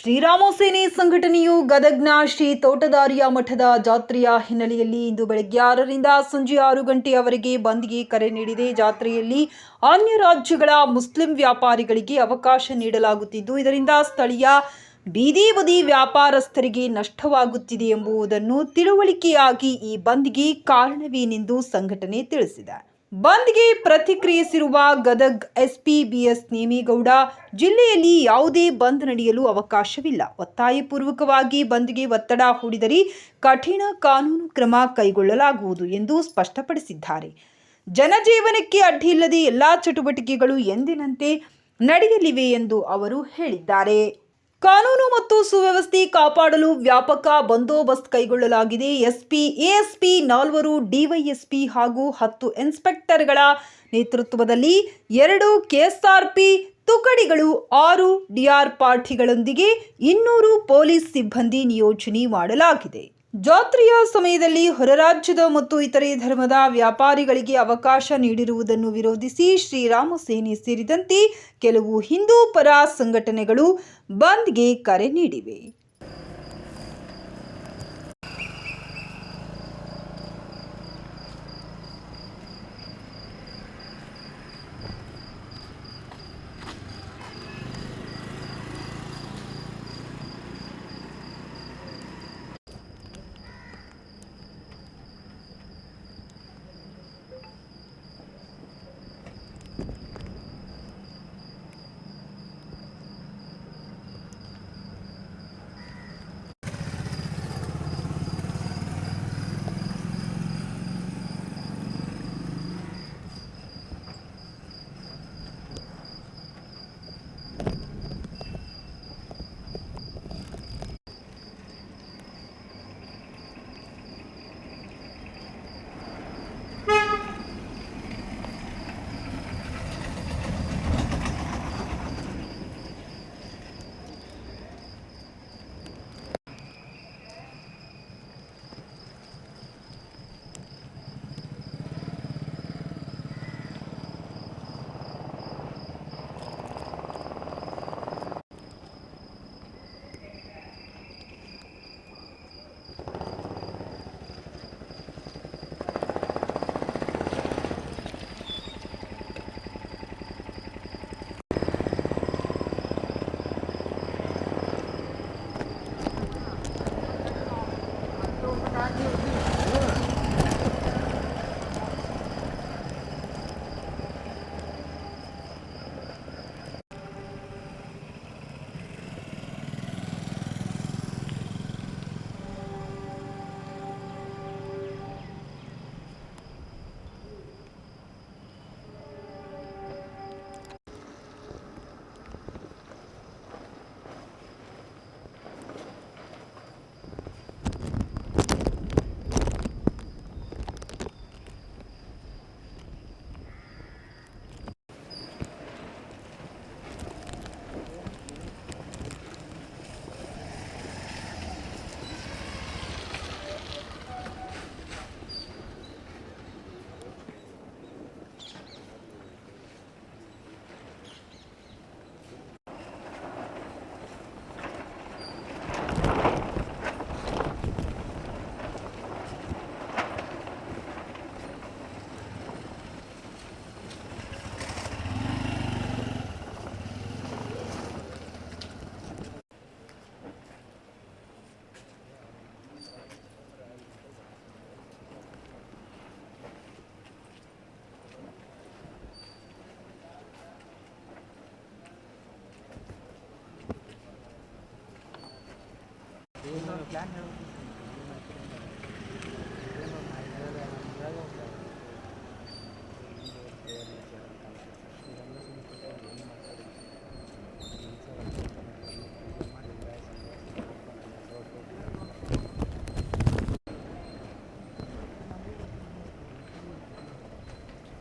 ಶ್ರೀರಾಮ ಸೇನೆ ಸಂಘಟನೆಯು ಗದಗ್ನ ಶ್ರೀ ತೋಟದಾರಿಯ ಮಠದ ಜಾತ್ರೆಯ ಹಿನ್ನೆಲೆಯಲ್ಲಿ ಇಂದು ಬೆಳಗ್ಗೆ ಆರರಿಂದ ಸಂಜೆ ಆರು ಗಂಟೆಯವರೆಗೆ ಬಂದ್ಗೆ ಕರೆ ನೀಡಿದೆ. ಜಾತ್ರೆಯಲ್ಲಿ ಅನ್ಯ ರಾಜ್ಯಗಳ ಮುಸ್ಲಿಂ ವ್ಯಾಪಾರಿಗಳಿಗೆ ಅವಕಾಶ ನೀಡಲಾಗುತ್ತಿದ್ದು, ಇದರಿಂದ ಸ್ಥಳೀಯ ಬೀದಿ ಬದಿ ವ್ಯಾಪಾರಸ್ಥರಿಗೆ ನಷ್ಟವಾಗುತ್ತಿದೆ ಎಂಬುದನ್ನು ತಿಳುವಳಿಕೆಯಾಗಿ ಈ ಬಂದ್ಗೆ ಕಾರಣವೇನೆಂದು ಸಂಘಟನೆ ತಿಳಿಸಿದೆ. ಬಂದ್ಗೆ ಪ್ರತಿಕ್ರಿಯಿಸಿರುವ ಗದಗ್ ಎಸ್ಪಿ ಬಿಎಸ್ ನೇಮೇಗೌಡ, ಜಿಲ್ಲೆಯಲ್ಲಿ ಯಾವುದೇ ಬಂದ್ ನಡೆಯಲು ಅವಕಾಶವಿಲ್ಲ. ಒತ್ತಾಯಪೂರ್ವಕವಾಗಿ ಬಂದ್ಗೆ ಒತ್ತಡ ಹೂಡಿದರೆ ಕಠಿಣ ಕಾನೂನು ಕ್ರಮ ಕೈಗೊಳ್ಳಲಾಗುವುದು ಎಂದು ಸ್ಪಷ್ಟಪಡಿಸಿದ್ದಾರೆ. ಜನಜೀವನಕ್ಕೆ ಅಡ್ಡಿಯಿಲ್ಲದೆ ಎಲ್ಲಾ ಚಟುವಟಿಕೆಗಳು ಎಂದಿನಂತೆ ನಡೆಯಲಿವೆ ಎಂದು ಅವರು ಹೇಳಿದ್ದಾರೆ. ಕಾನೂನು ಮತ್ತು ಸುವ್ಯವಸ್ಥೆ ಕಾಪಾಡಲು ವ್ಯಾಪಕ ಬಂದೋಬಸ್ತ್ ಕೈಗೊಳ್ಳಲಾಗಿದೆ. ಎಸ್ಪಿ, ಎಎಸ್ಪಿ ನಾಲ್ವರು ಡಿವೈಎಸ್ಪಿ ಹಾಗೂ ಹತ್ತು ಇನ್ಸ್ಪೆಕ್ಟರ್ಗಳ ನೇತೃತ್ವದಲ್ಲಿ ಎರಡು ಕೆಎಸ್ಆರ್ಪಿ ತುಕಡಿಗಳು, ಆರು ಡಿಆರ್ ಪಾರ್ಟಿಗಳೊಂದಿಗೆ ಇನ್ನೂರು ಪೊಲೀಸ್ ಸಿಬ್ಬಂದಿ ನಿಯೋಜನೆ ಮಾಡಲಾಗಿದೆ. ಜಾತ್ರೆಯ ಸಮಯದಲ್ಲಿ ಹೊರರಾಜ್ಯದ ಮತ್ತು ಇತರೆ ಧರ್ಮದ ವ್ಯಾಪಾರಿಗಳಿಗೆ ಅವಕಾಶ ನೀಡಿರುವುದನ್ನು ವಿರೋಧಿಸಿ ಶ್ರೀರಾಮ ಸೇನೆ ಸೇರಿದಂತೆ ಕೆಲವು ಹಿಂದೂ ಪರ ಸಂಘಟನೆಗಳು ಬಂದ್ಗೆ ಕರೆ ನೀಡಿವೆ.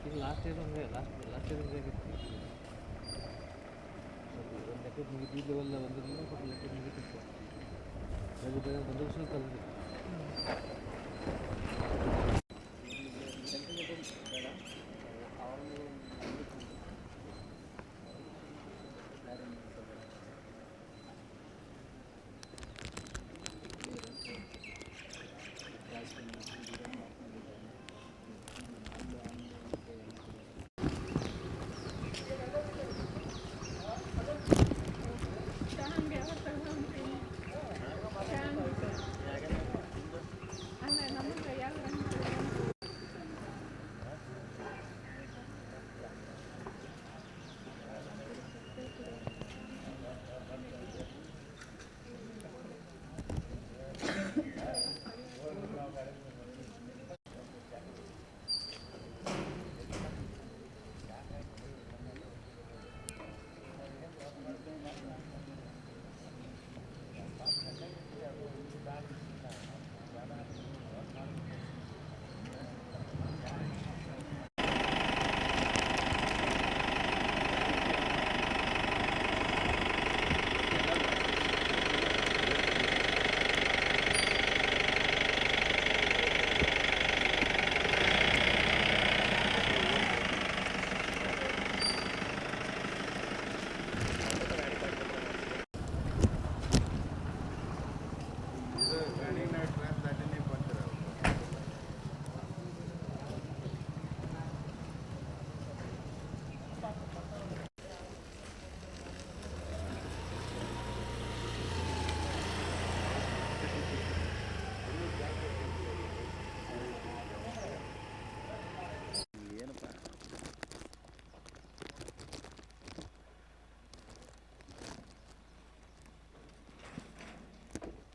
ಈಗ ಲಾಸ್ಟ್ ಇಯರ್ ಹಂಗೆ ಲಾಸ್ಟ್ ಲಾಸ್ಟ್ ಇಯರ್ ಹಂಗೆ ಆಗಿತ್ತು ಒಂದು ಲೆಕ್ಕಕ್ಕೆ ಮುಗಿತು ಈ ಲೆವೆಲ್ ಬಂದಿರಲಿಲ್ಲ ಬಟ್ ಲೆಕ್ಕಕ್ಕೆ ಮುಗಿತಿತ್ತು ഞാൻ സന്തോഷം തന്നെ